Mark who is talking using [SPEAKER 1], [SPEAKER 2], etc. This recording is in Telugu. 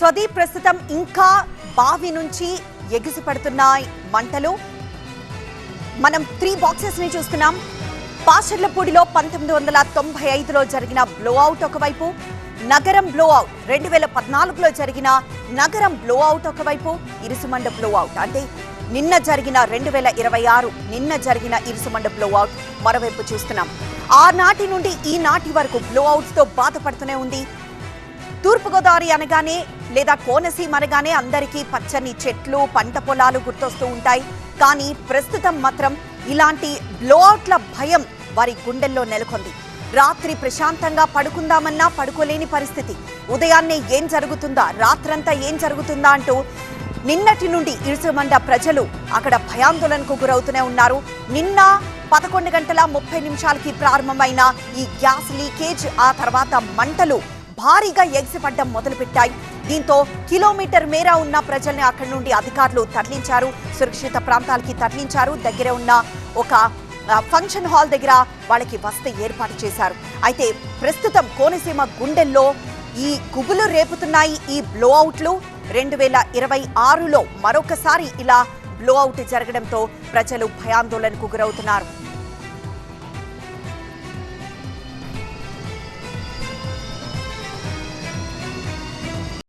[SPEAKER 1] సో అది ప్రస్తుతం ఇంకా బావి నుంచి ఎగిసిపడుతున్నాయి మంటలు. మనం త్రీ బాక్సెస్ని చూస్తున్నాం. పాషర్లపూడిలో పంతొమ్మిది వందల తొంభై ఐదులో జరిగిన బ్లోఅవుట్ ఒకవైపు నగరం బ్లోఅవుట్ రెండు వేల పద్నాలుగులో జరిగిన నగరం బ్లోఅవుట్ ఒకవైపు ఇరుసుమండ బ్లోఅవుట్. అంటే నిన్న జరిగిన రెండు వేల ఇరవై ఆరు నిన్న జరిగిన ఇరుసుమండ బ్లోఅవుట్ మరోవైపు చూస్తున్నాం. ఆనాటి నుండి ఈనాటి వరకు బ్లోఅవుట్స్తో బాధపడుతూనే ఉంది. తూర్పుగోదావరి అనగానే లేదా కోనసీమ అనగానే అందరికీ పచ్చని చెట్లు పంట పొలాలు గుర్తొస్తూ ఉంటాయి. కానీ ప్రస్తుతం మాత్రం ఇలాంటి బ్లోఅవుట్ల భయం వారి గుండెల్లో నెలకొంది. రాత్రి ప్రశాంతంగా పడుకుందామన్నా పడుకోలేని పరిస్థితి. ఉదయాన్నే ఏం జరుగుతుందా రాత్రంతా ఏం జరుగుతుందా అంటూ నిన్నటి నుండి ఇరుసుమండ ప్రజలు అక్కడ భయాందోళనకు గురవుతూనే ఉన్నారు. నిన్న పదకొండు గంటల ముప్పై నిమిషాలకి ప్రారంభమైన ఈ గ్యాస్ లీకేజ్ ఆ తర్వాత మంటలు భారీగా ఎగిసిపడ్డం మొదలుపెట్టాయి. దీంతో కిలోమీటర్ మేర ఉన్న ప్రజల్ని అక్కడి నుండి అధికారులు తరలించారు. సురక్షిత ప్రాంతాలకి తరలించారు. దగ్గర ఉన్న ఒక ఫంక్షన్ హాల్ దగ్గర వాళ్ళకి వసతి ఏర్పాటు చేశారు. అయితే ప్రస్తుతం కోనసీమ గుండెల్లో ఈ గుబులు రేపుతున్నాయి. ఈ బ్లోఅవుట్లు రెండు వేల ఇరవై ఆరులో మరొకసారి ఇలా బ్లోఅవుట్ జరగడంతో ప్రజలు భయాందోళనకు గురవుతున్నారు.